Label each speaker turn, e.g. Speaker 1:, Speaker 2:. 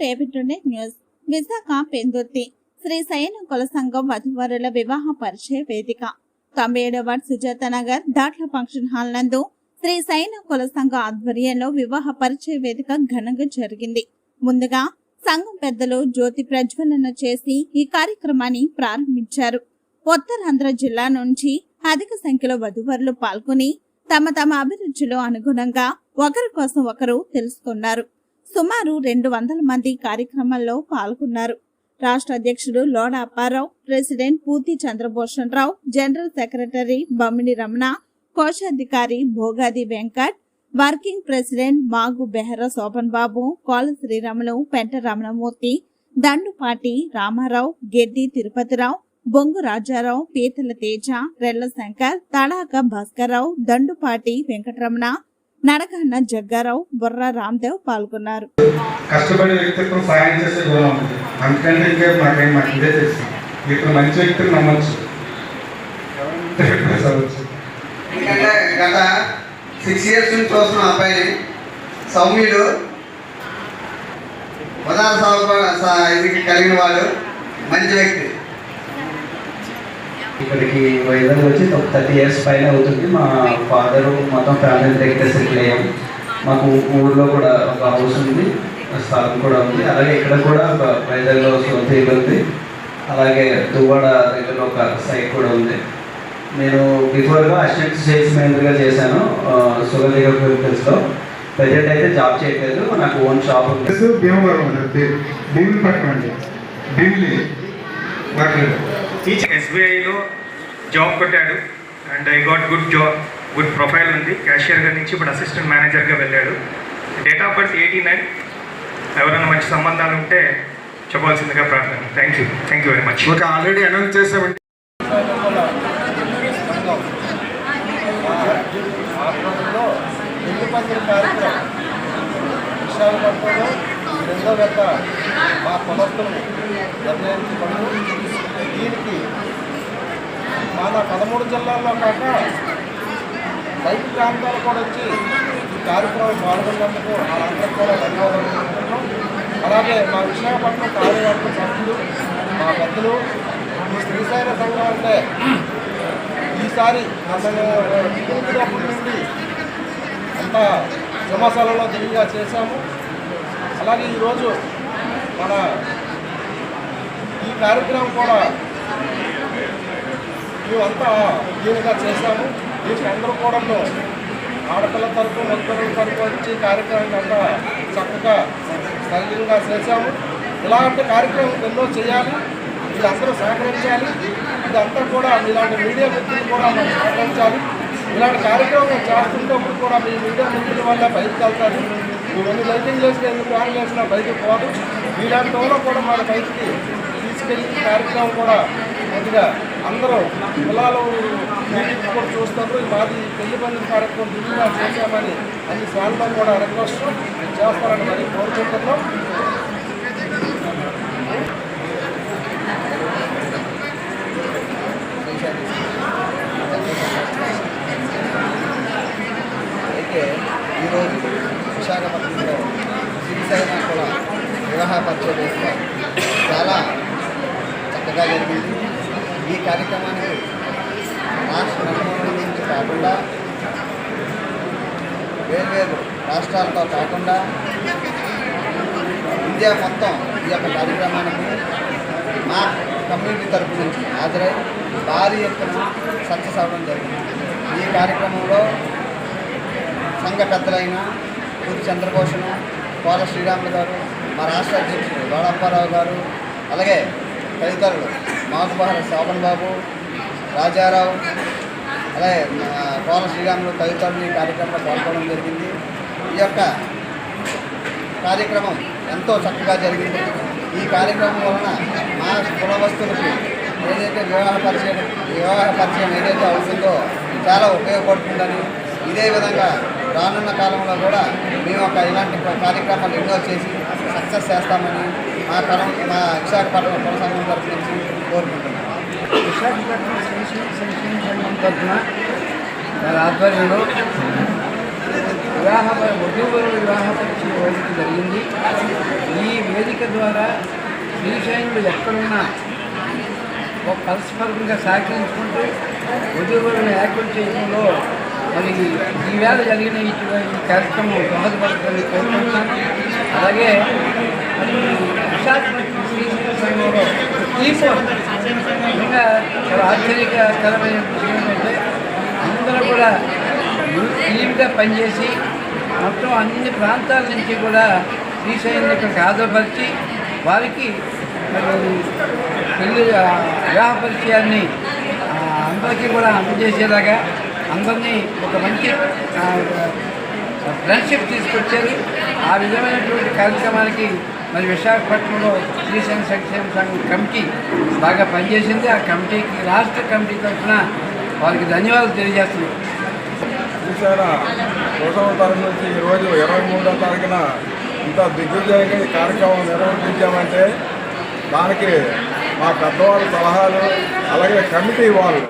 Speaker 1: రేపటి న్యూస్. విశాఖ పెందుర్తి శ్రీ శయన కుల సంఘం వధువరుల వివాహ పరిచయ వేదిక. తొంభై ఏడవ సుజాత నగర్ దాట్ల ఫంక్షన్ హాల్ నందు శ్రీ శయన కుల సంఘ ఆధ్వర్యంలో వివాహ పరిచయ వేదిక ఘనంగా జరిగింది. ముందుగా సంఘం పెద్దలు జ్యోతి ప్రజ్వలన చేసి ఈ కార్యక్రమాన్ని ప్రారంభించారు. ఉత్తరాంధ్ర జిల్లా నుంచి అధిక సంఖ్యలో వధువరులు పాల్గొని తమ తమ అభిరుచిలో అనుగుణంగా ఒకరి కోసం ఒకరు తెలుసుకున్నారు. సుమారు రెండు వందల మంది కార్యక్రమంలో పాల్గొన్నారు. రాష్ట్ర అధ్యక్షుడు Loda Apparao president Puthi Chandrabhushan Rao general secretary Bammidi Ramana కోశాధికారి భోగాది వెంకట్ వర్కింగ్ ప్రెసిడెంట్ మాగు బెహరా శోభన్ బాబు కోల శ్రీరాములు పెంట రమణమూర్తి దండుపాటి రామారావు గెడ్డి తిరుపతిరావు బొంగు రాజారావు పీతల తేజ రెల్ల శంకర్ తడాక భాస్కర్రావు దండుపాటి వెంకటరమణ నడకన్న జగ్గారావు బుర్ర రామ్దేవ్ పాల్గొన్నారు.
Speaker 2: కష్టపడే వ్యక్తిత్వం సాయం చేసే గుణం ఉంది. అందుకంటే ఇంకా మాకేం మాకు ఇదే తెలుసు. ఇప్పుడు మంచి వ్యక్తిని నమ్మచ్చు.
Speaker 3: ఎందుకంటే గత సిక్స్ ఇయర్స్ నుంచి చూస్తున్నాం అబ్బాయిని సౌమ్యుడు ఉదార సౌ ఇది కలిగిన వాడు మంచి వ్యక్తి.
Speaker 4: ఇక్కడికి వైజాగ్ వచ్చి ఒక థర్టీ ఇయర్స్ పైన అవుతుంది. మా ఫాదరు మొత్తం ఫ్యామిలీ దగ్గర సెటిల్ అయ్యాం. మాకు ఊర్లో కూడా ఒక హౌస్ ఉంది స్థలం కూడా ఉంది. అలాగే ఇక్కడ కూడా ఒక వైజాగ్లో సొంత ఇల్లు ఉంది. అలాగే దువ్వాడ దగ్గర ఒక సైట్ కూడా ఉంది. నేను బిఫోర్గా అసిస్టెంట్ సేల్స్ మేనేజర్గా చేశాను షుగర్ లీగల్ కెమికల్స్లో ప్రజెంట్ అయితే జాబ్ చేయట్లేదు నాకు ఓన్ షాప్ ఉంది.
Speaker 2: భీమవరం ఉంది భీమిని పట్టమండి భీమిలి.
Speaker 5: టీచర్ ఎస్బీఐలో జాబ్ కొట్టాడు and I got good job good profile ఉంది క్యాషియర్గా నుంచి ఇప్పుడు అసిస్టెంట్ మేనేజర్గా వెళ్ళాడు date of birth eighty nine ఎవరైనా మంచి సంబంధాలు ఉంటే చెప్పాల్సిందిగా ప్రార్థన thank you thank you very much
Speaker 2: okay already announce చేసామండి
Speaker 6: విశాఖపట్నంలో రెండో గత మా కులస్తులు నిర్ణయించుకున్నాం దీనికి మన పదమూడు జిల్లాల్లో కాక బయట ప్రాంతాలు కూడా వచ్చి ఈ కార్యక్రమం పాల్గొన్నందుకు వాళ్ళందరికీ కూడా ధన్యవాదాలు అనుకుంటున్నాం అలాగే మా విశాఖపట్నం కార్యవర్గ సభ్యులు మా పెద్దలు ఈ శ్రీశైల సంఘం అంటే ఈసారి అసలు నుండి అంత సింహాసనంలో దిగిగా చేశాము. అలాగే ఈరోజు మన కార్యక్రమం కూడా మేమంతా దీనిగా చేశాము. దీనికి అందరూ కూడా ఆడపిల్ల తరపు మగపిల్లల తరపు వచ్చి కార్యక్రమాన్ని అంతా చక్కగా సజీవంగా చేశాము. ఇలాంటి కార్యక్రమం ఎన్నో చేయాలి వీళ్ళందరూ సహకరించాలి ఇదంతా కూడా ఇలాంటి మీడియా మిత్రులు కూడా మనం సహకరించాలి. ఇలాంటి కార్యక్రమం చేస్తుంటప్పుడు కూడా మీ మీడియా మిత్రుల వల్ల బయటకు వెళ్తారు. ఇవన్నీ లైటింగ్ చేసిన ఎన్ని ప్లాన్ చేసినా బయటకు పోదు. ఇలాంటి వాళ్ళు కూడా మన బయటికి తీసుకెళ్ళి కార్యక్రమం కూడా కొద్దిగా అందరూ పిల్లలు మీటింగ్ కూడా చూస్తారు మాది పెళ్ళి పండుగ కార్యక్రమం దిగుగా చేశామని అన్ని సార్లు కూడా రిక్వెస్ట్ చేస్తారని మరి కోరుకుంటున్నాం. అయితే ఈరోజు విశాఖపట్నంలో శ్రీశైల కూడా వివాహ పరిచయం చేస్తారు చాలా చక్కగా జరిగింది ఈ కార్యక్రమానికి రాష్ట్ర నలుమూలల నుంచి కాకుండా వేర్వేరు రాష్ట్రాలతో కాకుండా ఇండియా మొత్తం ఈ యొక్క కార్యక్రమానికి మా కమ్యూనిటీ తరపు నుంచి హాజరై భారీ ఎత్తున సక్సెస్ అవ్వడం జరిగింది. ఈ కార్యక్రమంలో సంఘ పెద్దలైన పూరి చంద్రభూషణ్ కోల శ్రీరాములు గారు మా రాష్ట్ర అధ్యక్షుడు గౌడప్పారావు గారు అలాగే తదితరులు మాకుబహర శోభన్ బాబు రాజారావు అలాగే మా శ్రీరాములు తదితరులు ఈ కార్యక్రమంలో పాల్గొనడం జరిగింది. ఈ యొక్క కార్యక్రమం ఎంతో చక్కగా జరిగింది. ఈ కార్యక్రమం వలన మా కులవస్తులకి ఏదైతే వివాహ పరిచయం వివాహ పరిచయం ఏదైతే అవుతుందో చాలా ఉపయోగపడుతుందని ఇదే విధంగా రానున్న కాలంలో కూడా మేము ఒక ఇలాంటి కార్యక్రమాలు ఎన్నో చేసి సక్సెస్ చేస్తామని మా తరం మా విశాఖపట్నం కొనసాగం తరఫున తరఫు కోరుకుంటున్నాం
Speaker 7: విశాఖపట్నం సంక్షేమ సంఘం తరఫున వారి ఆధ్వర్యంలో వివాహ వధూవరుల వివాహ పరీక్ష వేదిక జరిగింది. ఈ వేదిక ద్వారా శ్రీశైలంలో ఎక్కడున్నా ఒక పరస్పరంగా సహకరించుకుంటూ వధూవరులను ఏర్పాటు చేయడంలో మరి ఈవేళ జరిగిన ఈ ఈ కార్యక్రమం దోహదపడుతుందని కోరుకుంటున్నాను. అలాగే విశాఖపట్నం శ్రీశైల సంఘంలో ఇంకా చాలా ఆశ్చర్యకరమైన విషయం ఏంటంటే అందరూ కూడా టీమ్గా పనిచేసి మొత్తం అన్ని ప్రాంతాల నుంచి కూడా శ్రీశైలం ఇక్కడికి ఆధారపరిచి వారికి పెళ్ళి వివాహ పరిచయాన్ని అందరికీ కూడా అందజేసేలాగా అందరినీ ఒక మంచి ఫ్రెండ్షిప్ తీసుకొచ్చారు. ఆ విధమైనటువంటి కార్యక్రమానికి మరి విశాఖపట్నంలో శ్రీశైలం సంక్షేమ సంఘం కమిటీ బాగా పనిచేసింది. ఆ కమిటీకి రాష్ట్ర కమిటీ తరఫున వారికి ధన్యవాదాలు తెలియజేస్తున్నాం.
Speaker 8: చూసారా ఒకటవ తారీఖు నుంచి ఈరోజు ఇరవై మూడో తారీఖున ఇంత దిగ్విజయంగా ఈ కార్యక్రమం నిర్వహించామంటే దానికి మా పెద్దవాళ్ళ సలహాలు అలాగే కమిటీ వాళ్ళు